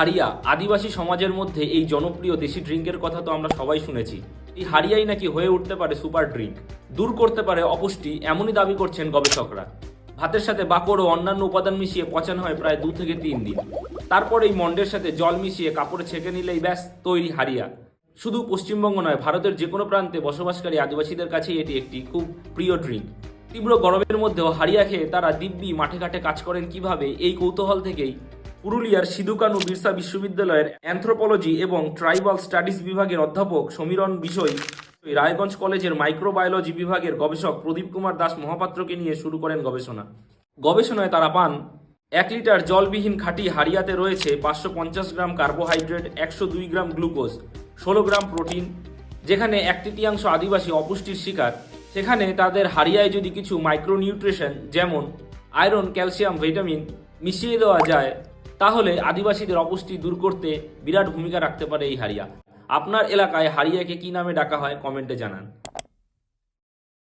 হারিয়া, আদিবাসী সমাজের মধ্যে এই জনপ্রিয় দেশি ড্রিঙ্কের কথা তো আমরা সবাই শুনেছি। এই হারিয়াই নাকি হয়ে উঠতে পারে সুপার ড্রিঙ্ক, দূর করতে পারে অপুষ্টি, এমনই দাবি করছেন গবেষকরা। ভাতের সাথে বাকড় ও অন্যান্য উপাদান মিশিয়ে পচানো হয় প্রায় দু থেকে তিন দিন। তারপর এই মন্ডের সাথে জল মিশিয়ে কাপড়ে ছেঁকে নিলেই ব্যাস, তৈরি হারিয়া। শুধু পশ্চিমবঙ্গ নয়, ভারতের যে কোনো প্রান্তে বসবাসকারী আদিবাসীদের কাছেই এটি একটি খুব প্রিয় ড্রিঙ্ক। তীব্র গরমের মধ্যেও হারিয়া খেয়ে তারা দিব্যি মাঠে ঘাটে কাজ করেন কীভাবে, এই কৌতূহল থেকেই পুরুলিয়ার সিধুকানু বিরসা বিশ্ববিদ্যালয়ের অ্যানথ্রোপোলজি এবং ট্রাইবাল স্টাডিজ বিভাগের অধ্যাপক সমীরণ বিষয় রায়গঞ্জ কলেজের মাইক্রোবায়োলজি বিভাগের গবেষক প্রদীপ কুমার দাস মহাপাত্রকে নিয়ে শুরু করেন গবেষণা। গবেষণায় তারা পান, এক লিটার জলবিহীন খাঁটি হারিয়াতে রয়েছে পাঁচশো পঞ্চাশ গ্রাম কার্বোহাইড্রেট, একশো দুই গ্রাম গ্লুকোজ, ষোলো গ্রাম প্রোটিন, যেখানে এক তৃতীয়াংশ আদিবাসী অপুষ্টির শিকার। সেখানে তাদের হারিয়ায় যদি কিছু মাইক্রোনিউট্রিশন, যেমন আয়রন, ক্যালসিয়াম, ভিটামিন মিশিয়ে দেওয়া যায় তাহলে আদিবাসীদের অপুষ্টি দূর করতে বিরাট ভূমিকা রাখতে পারে এই হারিয়া আপনার এলাকায় হারিয়াকে কি নামে ডাকা হয় কমেন্টে জানান।